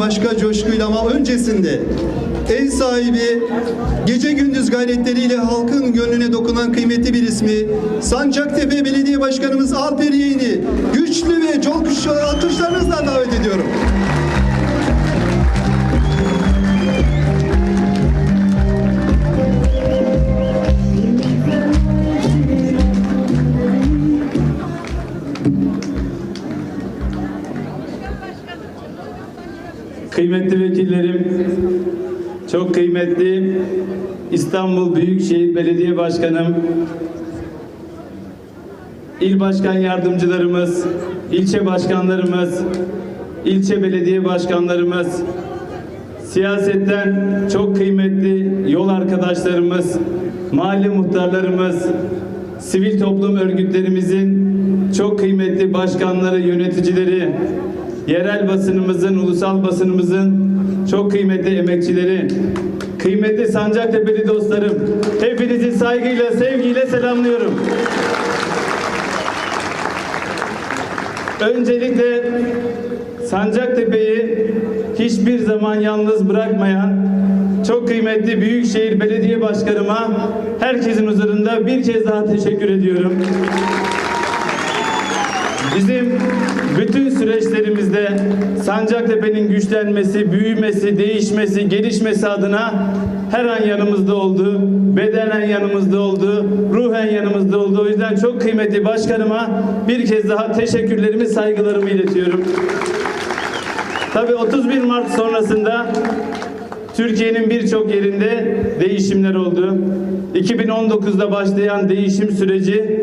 başka coşkuyla ama öncesinde ev sahibi gece gündüz gayretleriyle halkın gönlüne dokunan kıymetli bir ismi Sancaktepe Belediye Başkanımız Alper Yeğeni güçlü ve çok alkışlarınızla davet ediyorum. Kıymetli vekillerim, çok kıymetli İstanbul Büyükşehir Belediye Başkanım, il başkan yardımcılarımız, ilçe başkanlarımız, ilçe belediye başkanlarımız, siyasetten çok kıymetli yol arkadaşlarımız, mahalle muhtarlarımız, sivil toplum örgütlerimizin çok kıymetli başkanları, yöneticileri, yerel basınımızın, ulusal basınımızın çok kıymetli emekçileri, kıymetli Sancaktepe'li dostlarım, hepinizi saygıyla, sevgiyle selamlıyorum. Öncelikle Sancaktepe'yi hiçbir zaman yalnız bırakmayan çok kıymetli Büyükşehir Belediye Başkanıma herkesin huzurunda bir kez daha teşekkür ediyorum. Bizim bütün süreçlerimizde Sancaktepe'nin güçlenmesi, büyümesi, değişmesi, gelişmesi adına her an yanımızda oldu. Bedenen yanımızda oldu. Ruhen yanımızda oldu. O yüzden çok kıymetli başkanıma bir kez daha teşekkürlerimi, saygılarımı iletiyorum. Tabii 31 Mart sonrasında Türkiye'nin birçok yerinde değişimler oldu. 2019'da başlayan değişim süreci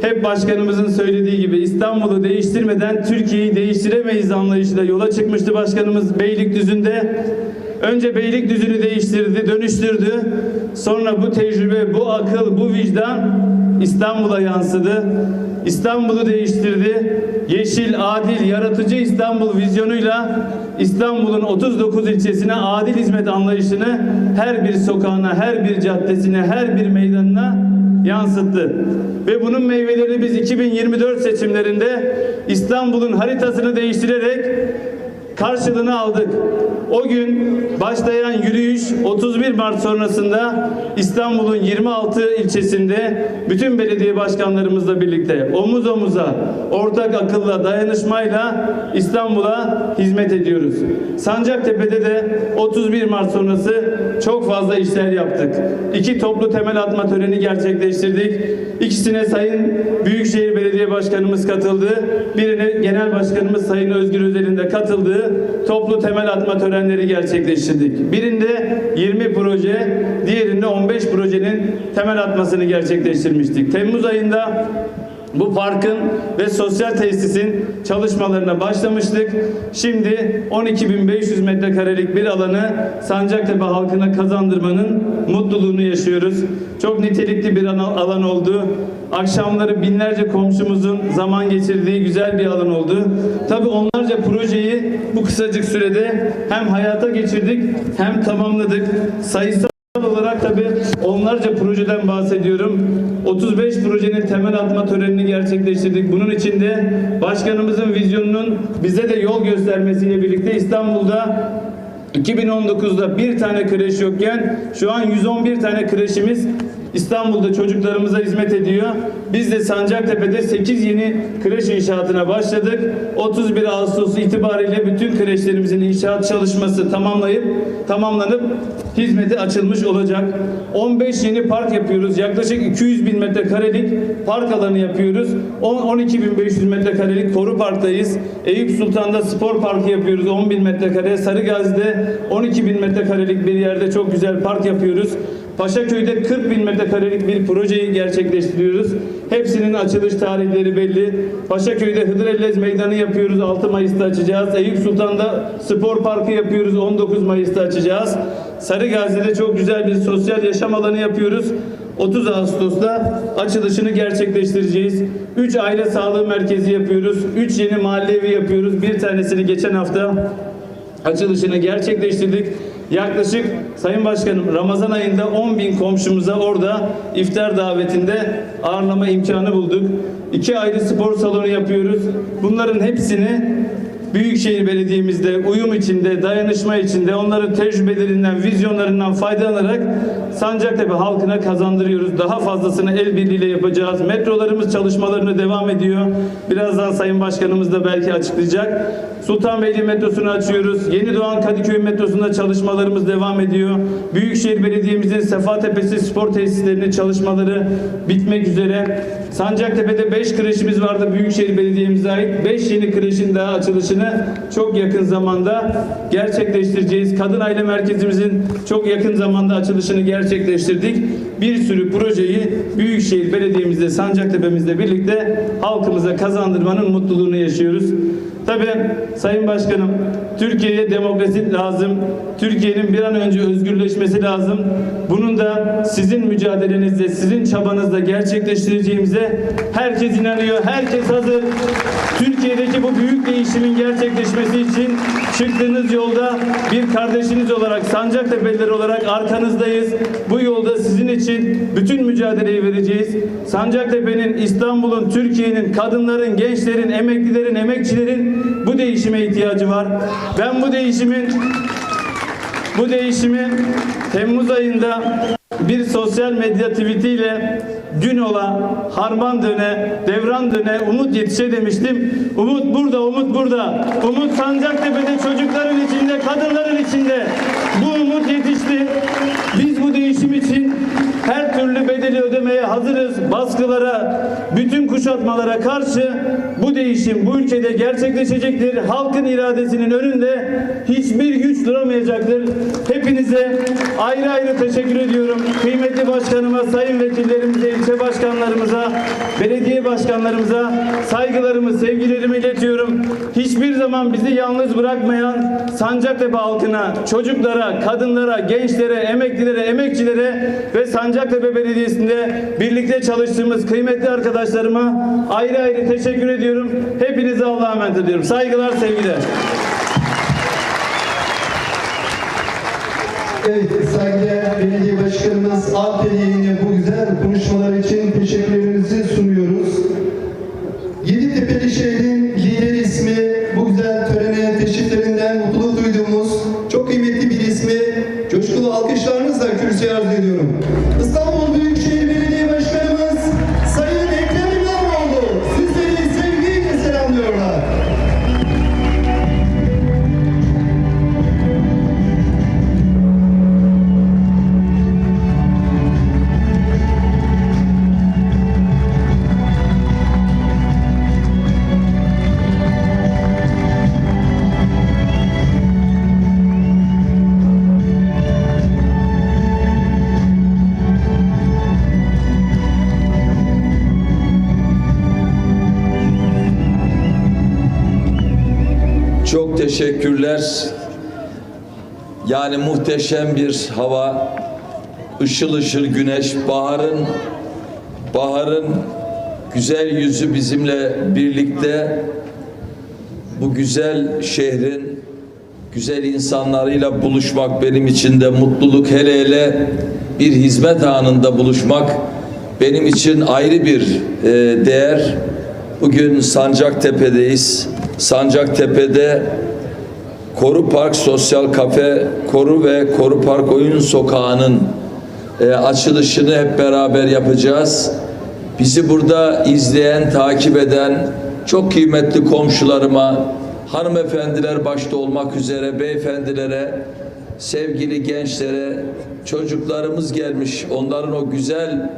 hep başkanımızın söylediği gibi İstanbul'u değiştirmeden Türkiye'yi değiştiremeyiz anlayışıyla yola çıkmıştı başkanımız Beylikdüzü'nde. Önce Beylikdüzü'nü değiştirdi, dönüştürdü. Sonra bu tecrübe, bu akıl, bu vicdan İstanbul'a yansıdı. İstanbul'u değiştirdi. Yeşil, adil, yaratıcı İstanbul vizyonuyla İstanbul'un 39 ilçesine adil hizmet anlayışını her bir sokağına, her bir caddesine, her bir meydanına yansıttı. Ve bunun meyvelerini biz 2024 seçimlerinde İstanbul'un haritasını değiştirerek karşılığını aldık. O gün başlayan yürüyüş 31 Mart sonrasında İstanbul'un 26 ilçesinde bütün belediye başkanlarımızla birlikte omuz omuza ortak akılla dayanışmayla İstanbul'a hizmet ediyoruz. Sancaktepe'de de 31 Mart sonrası çok fazla işler yaptık. İki toplu temel atma töreni gerçekleştirdik. İkisine Sayın Büyükşehir Belediye Başkanımız katıldı. Birine Genel Başkanımız Sayın Özgür Özel'in de katıldığı toplu temel atma törenleri gerçekleştirdik. Birinde 20 proje, diğerinde 15 projenin temel atmasını gerçekleştirmiştik. Temmuz ayında bu parkın ve sosyal tesisin çalışmalarına başlamıştık. Şimdi 12.500 metrekarelik bir alanı Sancaktepe halkına kazandırmanın mutluluğunu yaşıyoruz. Çok nitelikli bir alan oldu. Akşamları binlerce komşumuzun zaman geçirdiği güzel bir alan oldu. Tabii onlarca projeyi bu kısacık sürede hem hayata geçirdik hem tamamladık. Sayısal olarak tabii onlarca projeden bahsediyorum. 35 projenin temel atma törenini gerçekleştirdik. Bunun içinde başkanımızın vizyonunun bize de yol göstermesiyle birlikte İstanbul'da 2019'da bir tane kreş yokken şu an 111 tane kreşimiz İstanbul'da çocuklarımıza hizmet ediyor. Biz de Sancaktepe'de 8 yeni kreş inşaatına başladık. 31 Ağustos itibariyle bütün kreşlerimizin inşaat çalışması tamamlayıp tamamlanıp hizmete açılmış olacak. 15 yeni park yapıyoruz. Yaklaşık 200 bin metrekarelik park alanı yapıyoruz. 12.500 metrekarelik koru parktayız. Eyüp Sultan'da spor parkı yapıyoruz. 10 bin metrekare. Sarıgazi'de 12 bin metrekarelik bir yerde çok güzel park yapıyoruz. Paşaköy'de 40 bin metrekarelik bir projeyi gerçekleştiriyoruz. Hepsinin açılış tarihleri belli. Paşaköy'de Hıdrellez Meydanı yapıyoruz. 6 Mayıs'ta açacağız. Eyüp Sultan'da spor parkı yapıyoruz. 19 Mayıs'ta açacağız. Sarıgazi'de çok güzel bir sosyal yaşam alanı yapıyoruz. 30 Ağustos'ta açılışını gerçekleştireceğiz. 3 aile sağlığı merkezi yapıyoruz. 3 yeni mahalle evi yapıyoruz. Bir tanesini geçen hafta açılışını gerçekleştirdik. Yaklaşık Sayın Başkanım Ramazan ayında 10 bin komşumuza orada iftar davetinde ağırlama imkanı bulduk. İki ayrı spor salonu yapıyoruz. Bunların hepsini Büyükşehir Belediye'mizde uyum içinde, dayanışma içinde onların tecrübelerinden, vizyonlarından faydalanarak Sancaktepe halkına kazandırıyoruz. Daha fazlasını el birliğiyle yapacağız. Metrolarımız çalışmalarına devam ediyor. Birazdan Sayın Başkanımız da belki açıklayacak. Sultanbeyli metrosunu açıyoruz. Yeni Doğan Kadıköy metrosunda çalışmalarımız devam ediyor. Büyükşehir Belediye'mizin Sefatepesi spor tesislerinin çalışmaları bitmek üzere. Sancaktepe'de 5 kreşimiz vardı Büyükşehir Belediye'mize ait. 5 yeni kreşin daha açılışını çok yakın zamanda gerçekleştireceğiz. Kadın Aile Merkezimizin çok yakın zamanda açılışını gerçekleştirdik. Bir sürü projeyi Büyükşehir Belediye'mizde, Sancaktepe'mizle birlikte halkımıza kazandırmanın mutluluğunu yaşıyoruz. Tabii Sayın Başkanım, Türkiye'ye demokrasi lazım. Türkiye'nin bir an önce özgürleşmesi lazım. Bunun da sizin mücadelenizde, sizin çabanızda gerçekleştireceğimize herkes inanıyor, herkes hazır. Türkiye'deki bu büyük değişimin gerçekleşmesi için çıktığınız yolda bir kardeşiniz olarak, Sancaktepe'liler olarak arkanızdayız. Bu yolda sizin için bütün mücadeleyi vereceğiz. Sancaktepe'nin, İstanbul'un, Türkiye'nin, kadınların, gençlerin, emeklilerin, emekçilerin bu değişime ihtiyacı var. Ben bu değişimin bu değişimi Temmuz ayında bir sosyal medya tweetiyle gün ola, harman döne, devran döne, umut yetişe demiştim. Umut burada, umut burada. Umut Sancaktepe'de çocukların içinde, kadınların içinde. Bu umut yetişti. Biz bu değişim için bedeli ödemeye hazırız. Baskılara, bütün kuşatmalara karşı bu değişim bu ülkede gerçekleşecektir. Halkın iradesinin önünde hiçbir güç duramayacaktır. Hepinize ayrı ayrı teşekkür ediyorum. Kıymetli başkanıma, sayın vekillerimize, ilçe başkanlarımıza, belediye başkanlarımıza saygılarımı, sevgilerimi iletiyorum. Hiçbir zaman bizi yalnız bırakmayan Sancaktepe halkına, çocuklara, kadınlara, gençlere, emeklilere, emekçilere ve Sancaktepe Belediyesi'nde birlikte çalıştığımız kıymetli arkadaşlarıma ayrı ayrı teşekkür ediyorum. Hepinize Allah'a emanet ediyorum. Saygılar, sevgiler. Evet, saygıdeğer belediye başkanımız Alper Yeğen'e bu güzel konuşmalar için teşekkürlerimizi sunuyoruz. Çok teşekkürler. Yani muhteşem bir hava, ışıl ışıl güneş, baharın baharın güzel yüzü bizimle birlikte bu güzel şehrin güzel insanlarıyla buluşmak benim için de mutluluk hele hele bir hizmet anında buluşmak benim için ayrı bir e, değer. Bugün Sancaktepe'deyiz. Sancaktepe'de Koru Park Sosyal Kafe, Koru ve Koru Park Oyun Sokağı'nın e, açılışını hep beraber yapacağız. Bizi burada izleyen, takip eden çok kıymetli komşularıma, hanımefendiler başta olmak üzere beyefendilere, sevgili gençlere, çocuklarımız gelmiş. Onların o güzel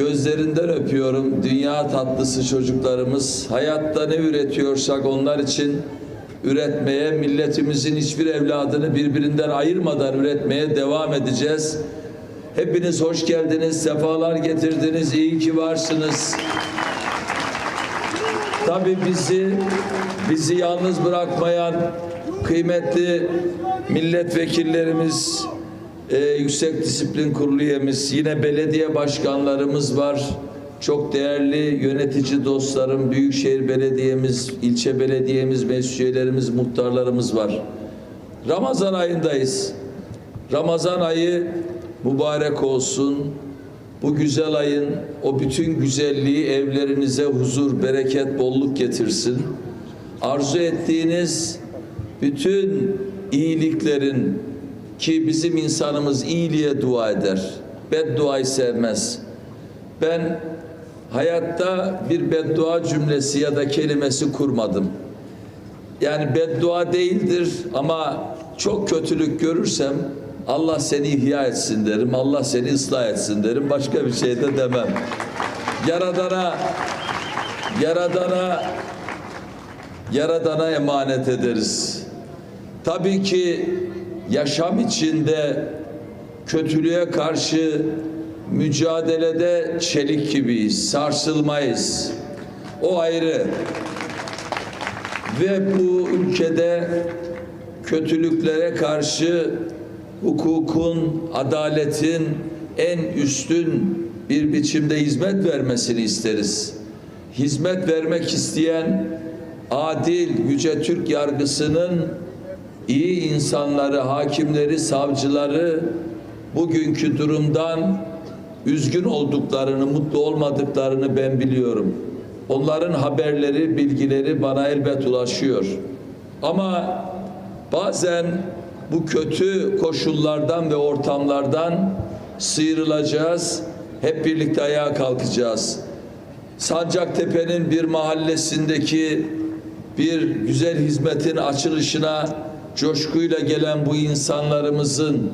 gözlerinden öpüyorum. Dünya tatlısı çocuklarımız. Hayatta ne üretiyorsak onlar için üretmeye, milletimizin hiçbir evladını birbirinden ayırmadan üretmeye devam edeceğiz. Hepiniz hoş geldiniz, sefalar getirdiniz, iyi ki varsınız. Tabii bizi bizi yalnız bırakmayan kıymetli milletvekillerimiz, e, Yüksek Disiplin Kurulu üyemiz, yine belediye başkanlarımız var. Çok değerli yönetici dostlarım, Büyükşehir Belediyemiz, ilçe belediyemiz, meclis üyelerimiz, muhtarlarımız var. Ramazan ayındayız. Ramazan ayı mübarek olsun. Bu güzel ayın o bütün güzelliği evlerinize huzur, bereket, bolluk getirsin. Arzu ettiğiniz bütün iyiliklerin ki bizim insanımız iyiliğe dua eder. Bedduayı sevmez. Ben hayatta bir beddua cümlesi ya da kelimesi kurmadım. Yani beddua değildir ama çok kötülük görürsem Allah seni ihya etsin derim. Allah seni ıslah etsin derim. Başka bir şey de demem. Yaradana Yaradana Yaradana emanet ederiz. Tabii ki yaşam içinde kötülüğe karşı mücadelede çelik gibiyiz, sarsılmayız. O ayrı. Ve bu ülkede kötülüklere karşı hukukun, adaletin en üstün bir biçimde hizmet vermesini isteriz. Hizmet vermek isteyen adil, yüce Türk yargısının iyi insanları, hakimleri, savcıları bugünkü durumdan üzgün olduklarını, mutlu olmadıklarını ben biliyorum. Onların haberleri, bilgileri bana elbet ulaşıyor. Ama bazen bu kötü koşullardan ve ortamlardan sıyrılacağız. Hep birlikte ayağa kalkacağız. Sancaktepe'nin bir mahallesindeki bir güzel hizmetin açılışına coşkuyla gelen bu insanlarımızın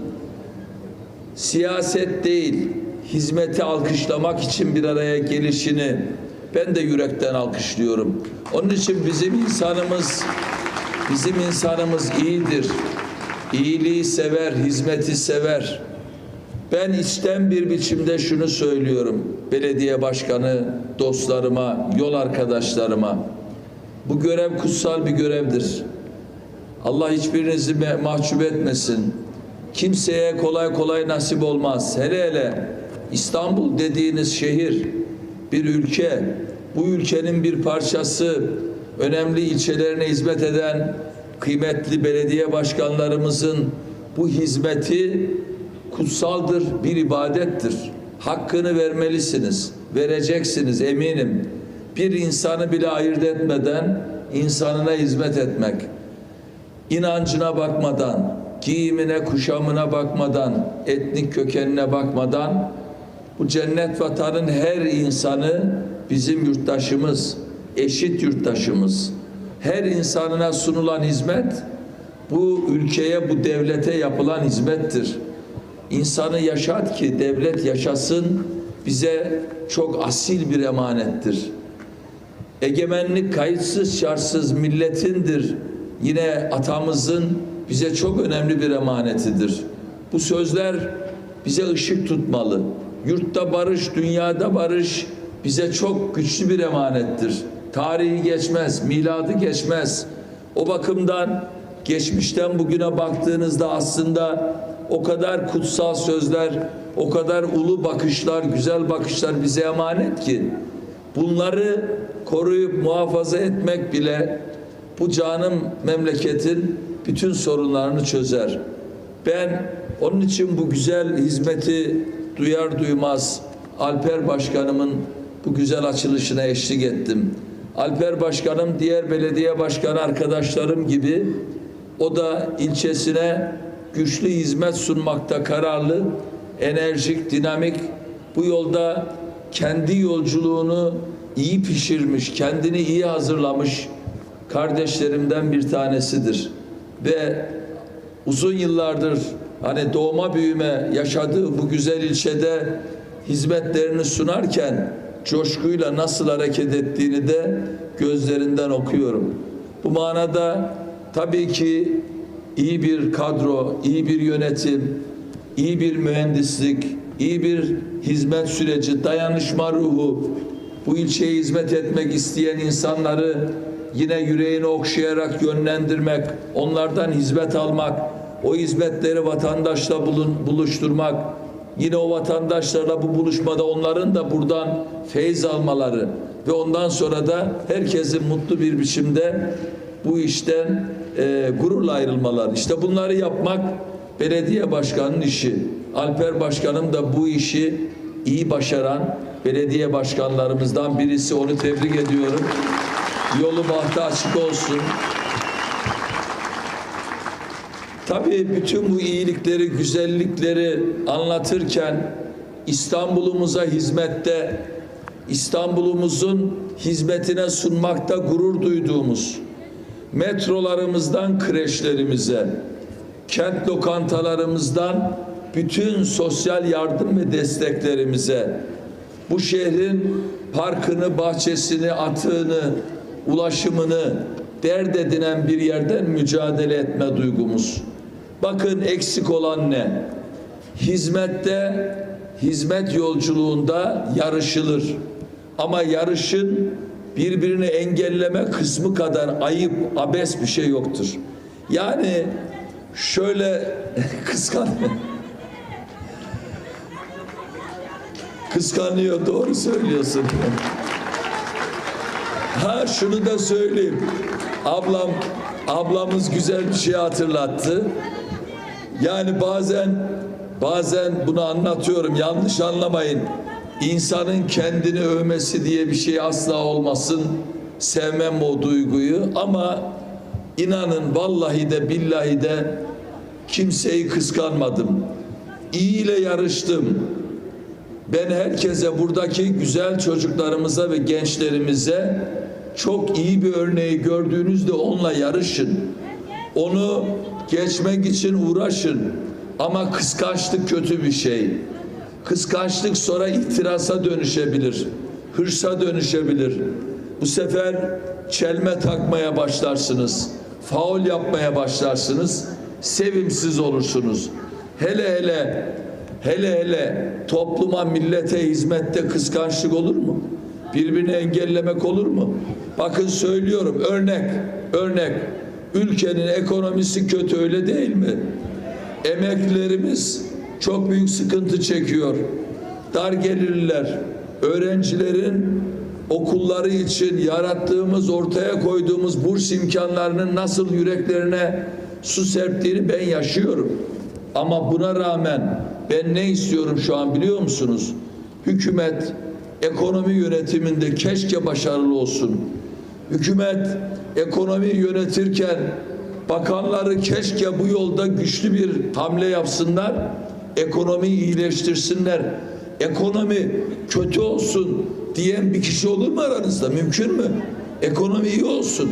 siyaset değil, hizmeti alkışlamak için bir araya gelişini ben de yürekten alkışlıyorum. Onun için bizim insanımız bizim insanımız iyidir. İyiliği sever, hizmeti sever. Ben içten bir biçimde şunu söylüyorum. Belediye başkanı dostlarıma, yol arkadaşlarıma. Bu görev kutsal bir görevdir. Allah hiçbirinizi mahcup etmesin. Kimseye kolay kolay nasip olmaz. Hele hele İstanbul dediğiniz şehir bir ülke. Bu ülkenin bir parçası. Önemli ilçelerine hizmet eden kıymetli belediye başkanlarımızın bu hizmeti kutsaldır, bir ibadettir. Hakkını vermelisiniz. Vereceksiniz eminim. Bir insanı bile ayırt etmeden insanına hizmet etmek inancına bakmadan, giyimine, kuşamına bakmadan, etnik kökenine bakmadan bu cennet vatanın her insanı bizim yurttaşımız, eşit yurttaşımız. Her insanına sunulan hizmet bu ülkeye, bu devlete yapılan hizmettir. İnsanı yaşat ki devlet yaşasın bize çok asil bir emanettir. Egemenlik kayıtsız şartsız milletindir. Yine atamızın bize çok önemli bir emanetidir. Bu sözler bize ışık tutmalı. Yurtta barış, dünyada barış bize çok güçlü bir emanettir. Tarihi geçmez, miladı geçmez. O bakımdan geçmişten bugüne baktığınızda aslında o kadar kutsal sözler, o kadar ulu bakışlar, güzel bakışlar bize emanet ki bunları koruyup muhafaza etmek bile bu canım memleketin bütün sorunlarını çözer. Ben onun için bu güzel hizmeti duyar duymaz Alper Başkanımın bu güzel açılışına eşlik ettim. Alper Başkanım diğer belediye başkanı arkadaşlarım gibi o da ilçesine güçlü hizmet sunmakta kararlı, enerjik, dinamik. Bu yolda kendi yolculuğunu iyi pişirmiş, kendini iyi hazırlamış kardeşlerimden bir tanesidir. Ve uzun yıllardır hani doğma büyüme yaşadığı bu güzel ilçede hizmetlerini sunarken coşkuyla nasıl hareket ettiğini de gözlerinden okuyorum. Bu manada tabii ki iyi bir kadro, iyi bir yönetim, iyi bir mühendislik, iyi bir hizmet süreci, dayanışma ruhu, bu ilçeye hizmet etmek isteyen insanları yine yüreğini okşayarak yönlendirmek, onlardan hizmet almak, o hizmetleri vatandaşla buluşturmak, yine o vatandaşlarla bu buluşmada onların da buradan feyiz almaları ve ondan sonra da herkesin mutlu bir biçimde bu işten e, gururla ayrılmaları. İşte bunları yapmak belediye başkanının işi. Alper Başkanım da bu işi iyi başaran belediye başkanlarımızdan birisi. Onu tebrik ediyorum. Yolu bahtı açık olsun. Tabii bütün bu iyilikleri, güzellikleri anlatırken İstanbul'umuza hizmette, İstanbul'umuzun hizmetine sunmakta gurur duyduğumuz metrolarımızdan kreşlerimize, kent lokantalarımızdan bütün sosyal yardım ve desteklerimize, bu şehrin parkını, bahçesini, atığını, ulaşımını dert edinen bir yerden mücadele etme duygumuz. Bakın eksik olan ne? Hizmette, hizmet yolculuğunda yarışılır. Ama yarışın birbirini engelleme kısmı kadar ayıp, abes bir şey yoktur. Yani şöyle kıskan kıskanıyor doğru söylüyorsun. Ha şunu da söyleyeyim. Ablam ablamız güzel bir şey hatırlattı. Yani bazen bazen bunu anlatıyorum yanlış anlamayın. İnsanın kendini övmesi diye bir şey asla olmasın. Sevmem o duyguyu ama inanın vallahi de billahi de kimseyi kıskanmadım. İyi ile yarıştım. Ben herkese buradaki güzel çocuklarımıza ve gençlerimize çok iyi bir örneği gördüğünüzde onunla yarışın. Onu geçmek için uğraşın. Ama kıskançlık kötü bir şey. Kıskançlık sonra ihtirasa dönüşebilir. Hırsa dönüşebilir. Bu sefer çelme takmaya başlarsınız. Faul yapmaya başlarsınız. Sevimsiz olursunuz. Hele hele hele hele topluma millete hizmette kıskançlık olur mu? Birbirini engellemek olur mu? Bakın söylüyorum örnek örnek ülkenin ekonomisi kötü öyle değil mi? Emeklilerimiz çok büyük sıkıntı çekiyor. Dar gelirliler, öğrencilerin okulları için yarattığımız, ortaya koyduğumuz burs imkanlarının nasıl yüreklerine su serptiğini ben yaşıyorum. Ama buna rağmen ben ne istiyorum şu an biliyor musunuz? Hükümet ekonomi yönetiminde keşke başarılı olsun. Hükümet ekonomi yönetirken bakanları keşke bu yolda güçlü bir hamle yapsınlar. Ekonomiyi iyileştirsinler. Ekonomi kötü olsun diyen bir kişi olur mu aranızda? Mümkün mü? Ekonomi iyi olsun.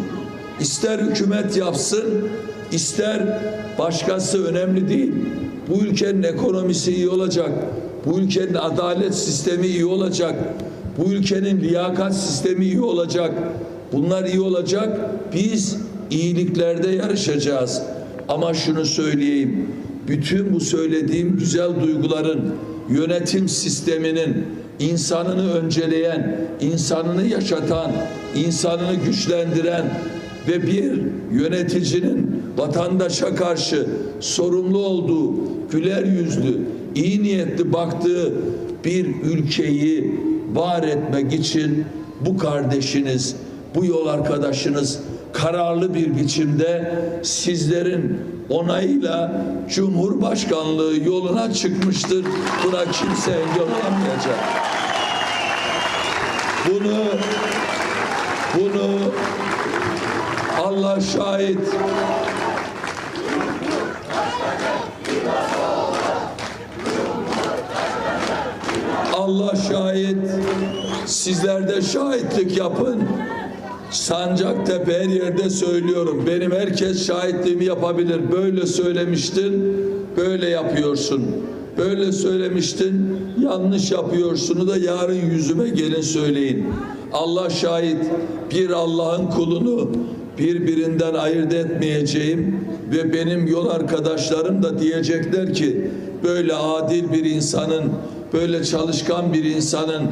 İster hükümet yapsın, ister başkası önemli değil. Bu ülkenin ekonomisi iyi olacak. Bu ülkenin adalet sistemi iyi olacak. Bu ülkenin liyakat sistemi iyi olacak. Bunlar iyi olacak. Biz iyiliklerde yarışacağız. Ama şunu söyleyeyim. Bütün bu söylediğim güzel duyguların yönetim sisteminin insanını önceleyen, insanını yaşatan, insanını güçlendiren, ve bir yöneticinin vatandaşa karşı sorumlu olduğu, güler yüzlü, iyi niyetli baktığı bir ülkeyi var etmek için bu kardeşiniz, bu yol arkadaşınız kararlı bir biçimde sizlerin onayıyla Cumhurbaşkanlığı yoluna çıkmıştır. Buna kimse engel olamayacak. Bunu bunu Allah şahit. Allah şahit. Sizler de şahitlik yapın. Sancaktepe her yerde söylüyorum. Benim herkes şahitliğimi yapabilir. Böyle söylemiştin, böyle yapıyorsun. Böyle söylemiştin, yanlış yapıyorsunu da yarın yüzüme gelin söyleyin. Allah şahit bir Allah'ın kulunu birbirinden ayırt etmeyeceğim ve benim yol arkadaşlarım da diyecekler ki böyle adil bir insanın, böyle çalışkan bir insanın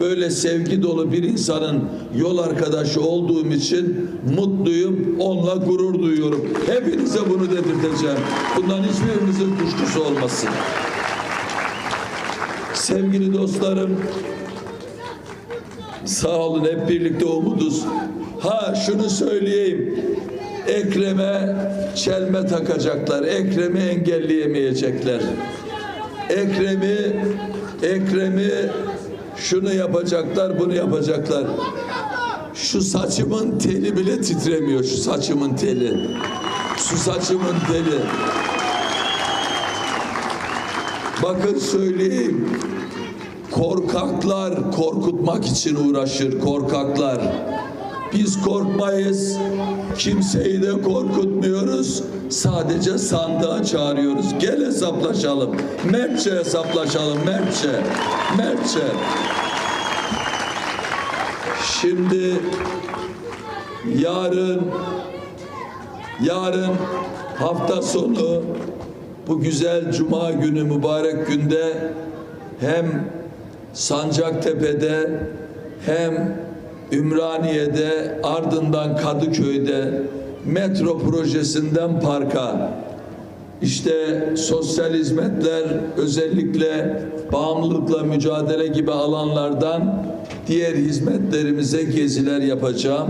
böyle sevgi dolu bir insanın yol arkadaşı olduğum için mutluyum, onunla gurur duyuyorum. Hepinize bunu dedirteceğim. Bundan hiçbirimizin kuşkusu olmasın. Sevgili dostlarım, sağ olun hep birlikte umuduz. Ha şunu söyleyeyim. Ekrem'e çelme takacaklar. Ekrem'i engelleyemeyecekler. Ekrem'i Ekrem'i şunu yapacaklar, bunu yapacaklar. Şu saçımın teli bile titremiyor. Şu saçımın teli. Şu saçımın teli. Bakın söyleyeyim. Korkaklar korkutmak için uğraşır. Korkaklar. Biz korkmayız. Kimseyi de korkutmuyoruz. Sadece sandığa çağırıyoruz. Gel hesaplaşalım. Mertçe hesaplaşalım. Mertçe. Mertçe. Şimdi yarın yarın hafta sonu bu güzel cuma günü mübarek günde hem Sancaktepe'de hem Ümraniye'de ardından Kadıköy'de metro projesinden parka işte sosyal hizmetler özellikle bağımlılıkla mücadele gibi alanlardan diğer hizmetlerimize geziler yapacağım.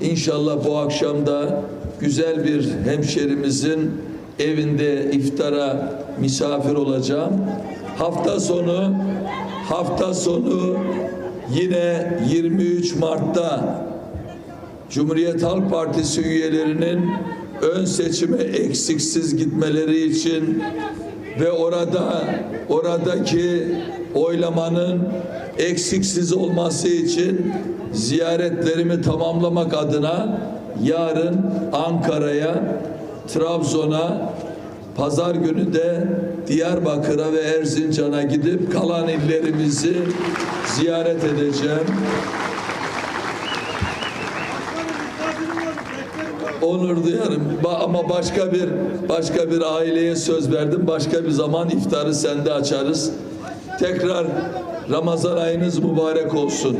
İnşallah bu akşam da güzel bir hemşerimizin evinde iftara misafir olacağım. Hafta sonu hafta sonu yine 23 Mart'ta Cumhuriyet Halk Partisi üyelerinin ön seçime eksiksiz gitmeleri için ve orada oradaki oylamanın eksiksiz olması için ziyaretlerimi tamamlamak adına yarın Ankara'ya, Trabzon'a, pazar günü de Diyarbakır'a ve Erzincan'a gidip kalan illerimizi ziyaret edeceğim. Onur duyarım. Ba- ama başka bir başka bir aileye söz verdim. Başka bir zaman iftarı sende açarız. Tekrar Ramazan ayınız mübarek olsun.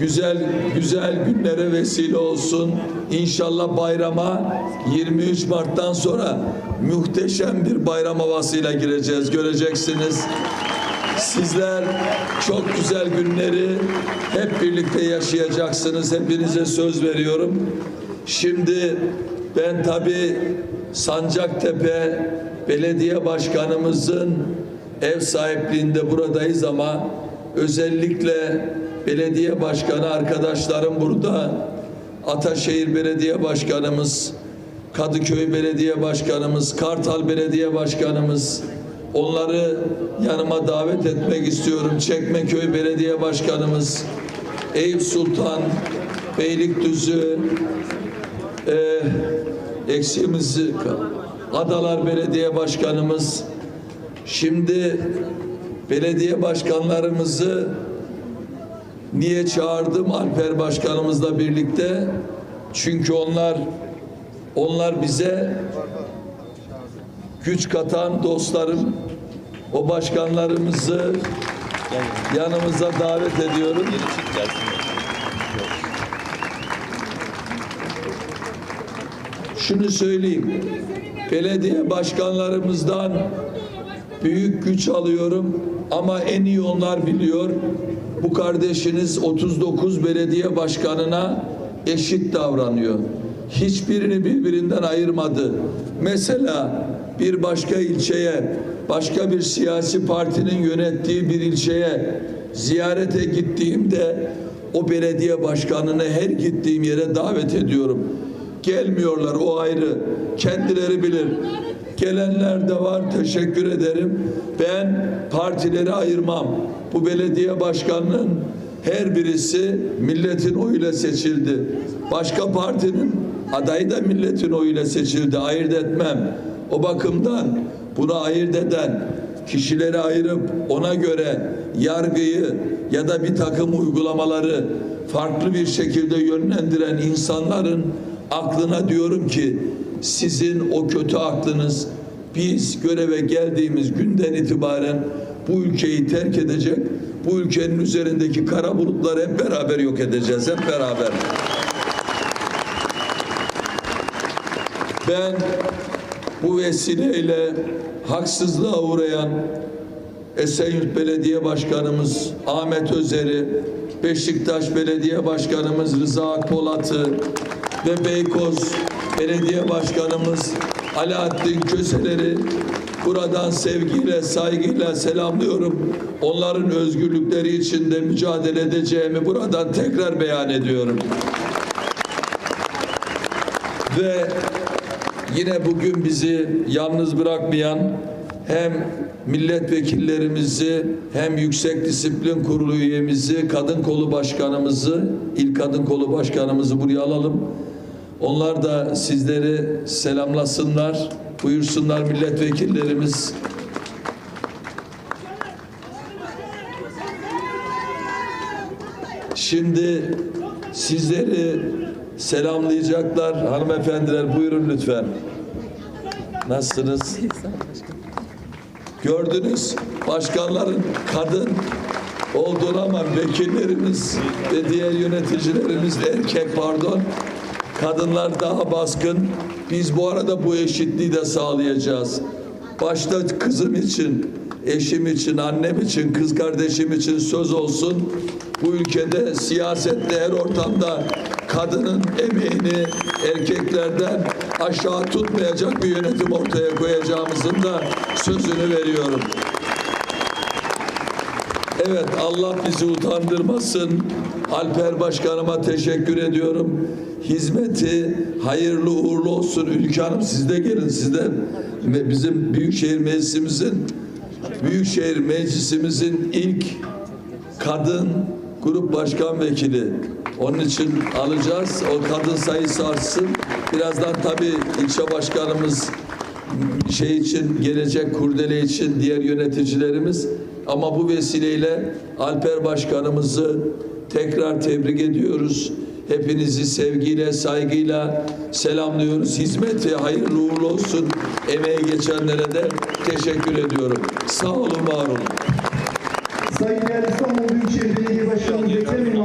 Güzel güzel günlere vesile olsun. İnşallah bayrama 23 Mart'tan sonra muhteşem bir bayram havasıyla gireceğiz. Göreceksiniz. Sizler çok güzel günleri hep birlikte yaşayacaksınız. Hepinize söz veriyorum. Şimdi ben tabi Sancaktepe Belediye Başkanımızın ev sahipliğinde buradayız ama özellikle belediye başkanı arkadaşlarım burada. Ataşehir Belediye Başkanımız, Kadıköy Belediye Başkanımız, Kartal Belediye Başkanımız, onları yanıma davet etmek istiyorum. Çekmeköy Belediye Başkanımız, Eyüp Sultan, Beylikdüzü, e, eksiğimizi Adalar Belediye Başkanımız şimdi belediye başkanlarımızı niye çağırdım Alper Başkanımızla birlikte çünkü onlar onlar bize güç katan dostlarım o başkanlarımızı yanımıza davet ediyorum. şunu söyleyeyim. Belediye başkanlarımızdan büyük güç alıyorum ama en iyi onlar biliyor. Bu kardeşiniz 39 belediye başkanına eşit davranıyor. Hiçbirini birbirinden ayırmadı. Mesela bir başka ilçeye, başka bir siyasi partinin yönettiği bir ilçeye ziyarete gittiğimde o belediye başkanını her gittiğim yere davet ediyorum. Gelmiyorlar o ayrı. Kendileri bilir. Gelenler de var. Teşekkür ederim. Ben partileri ayırmam. Bu belediye başkanının her birisi milletin oyuyla seçildi. Başka partinin adayı da milletin oyuyla seçildi. Ayırt etmem. O bakımdan bunu ayırt eden kişileri ayırıp ona göre yargıyı ya da bir takım uygulamaları farklı bir şekilde yönlendiren insanların aklına diyorum ki sizin o kötü aklınız biz göreve geldiğimiz günden itibaren bu ülkeyi terk edecek, bu ülkenin üzerindeki kara bulutları hep beraber yok edeceğiz, hep beraber. Ben bu vesileyle haksızlığa uğrayan Esenyurt Belediye Başkanımız Ahmet Özer'i, Beşiktaş Belediye Başkanımız Rıza Akpolat'ı ve Beykoz Belediye Başkanımız Alaaddin Köseler'i buradan sevgiyle, saygıyla selamlıyorum. Onların özgürlükleri için de mücadele edeceğimi buradan tekrar beyan ediyorum. Ve yine bugün bizi yalnız bırakmayan hem milletvekillerimizi hem Yüksek Disiplin Kurulu üyemizi, kadın kolu başkanımızı, il kadın kolu başkanımızı buraya alalım. Onlar da sizleri selamlasınlar, buyursunlar milletvekillerimiz. Şimdi sizleri selamlayacaklar. Hanımefendiler buyurun lütfen. Nasılsınız? Gördünüz başkanların kadın olduğunu ama vekillerimiz ve diğer yöneticilerimiz erkek pardon. Kadınlar daha baskın. Biz bu arada bu eşitliği de sağlayacağız. Başta kızım için, eşim için, annem için, kız kardeşim için söz olsun. Bu ülkede siyasette her ortamda kadının emeğini erkeklerden aşağı tutmayacak bir yönetim ortaya koyacağımızın da sözünü veriyorum. Evet Allah bizi utandırmasın. Alper Başkanıma teşekkür ediyorum. Hizmeti hayırlı uğurlu olsun. Ülke Hanım siz de gelin. Siz de me- bizim Büyükşehir Meclisimizin Büyükşehir Meclisimizin ilk kadın grup başkan vekili. Onun için alacağız. O kadın sayısı artsın. Birazdan tabii ilçe başkanımız şey için gelecek kurdele için diğer yöneticilerimiz ama bu vesileyle Alper Başkanımızı tekrar tebrik ediyoruz. Hepinizi sevgiyle, saygıyla selamlıyoruz. Hizmeti hayırlı uğurlu olsun. Emeği geçenlere de teşekkür ediyorum. Sağ olun, var olun. Saygıdeğer İstanbul Büyükşehir Belediye Başkanı Ekrem